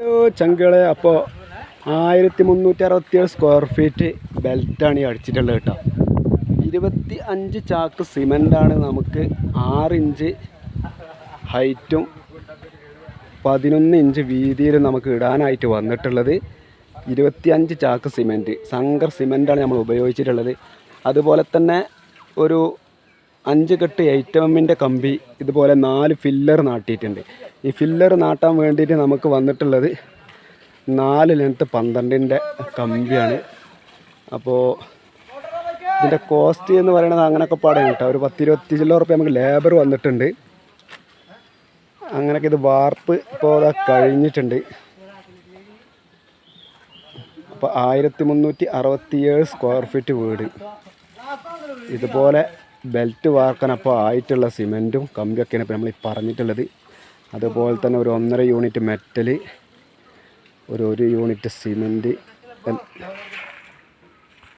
Hello ചങ്കളെ അപ്പോൾ ആയിരത്തി മുന്നൂറ്റി അറുപത്തിയേഴ് സ്ക്വയർ ഫീറ്റ് ബെൽറ്റാണ് ഈ അടിച്ചിട്ടുള്ളത് കേട്ടോ. ഇരുപത്തി അഞ്ച് ചാക്ക് സിമെന്റാണ് നമുക്ക് ആറ് ഇഞ്ച് ഹൈറ്റും പതിനൊന്ന് ഇഞ്ച് വീതിയിലും നമുക്ക് ഇടാനായിട്ട് വന്നിട്ടുള്ളത്. ഇരുപത്തി അഞ്ച് ചാക്ക് സിമെന്റ് സങ്കർ സിമെന്റാണ് നമ്മൾ ഉപയോഗിച്ചിട്ടുള്ളത്. അതുപോലെ തന്നെ ഒരു അഞ്ച് കെട്ട് എയ്റ്റ് എമ്മിന്റെ കമ്പി ഇതുപോലെ നാല് ഫില്ലർ നാട്ടിയിട്ടുണ്ട്. ഈ ഫില്ലർ നാട്ടാൻ വേണ്ടിയിട്ട് നമുക്ക് വന്നിട്ടുള്ളത് നാല് ലെങ്ത്ത് പന്ത്രണ്ടിന്റെ കമ്പിയാണ്. അപ്പോൾ ഇതിന്റെ കോസ്റ്റ് എന്ന് പറയുന്നത് അങ്ങനെയൊക്കെ പാടാണ് കേട്ടോ. ഒരു പത്തിരുപത്തി ചില്ല ഉറുപ്പ്യ നമുക്ക് ലേബർ വന്നിട്ടുണ്ട്. അങ്ങനെയൊക്കെ ഇത് വാർപ്പ് ഇപ്പോൾ കഴിഞ്ഞിട്ടുണ്ട്. അപ്പോൾ ആയിരത്തി മുന്നൂറ്റി അറുപത്തിയേഴ് സ്ക്വയർ ഫീറ്റ് വീട്. ഇതുപോലെ ബെൽറ്റ് വാർക്കാനപ്പോൾ ആയിട്ടുള്ള സിമെന്റും കമ്പിയൊക്കെയാണ് ഇപ്പോൾ നമ്മൾ ഈ പറഞ്ഞിട്ടുള്ളത്. അതുപോലെ തന്നെ ഒരു ഒന്നര യൂണിറ്റ് മെറ്റൽ ഒരു ഒരു യൂണിറ്റ് സിമെന്റ്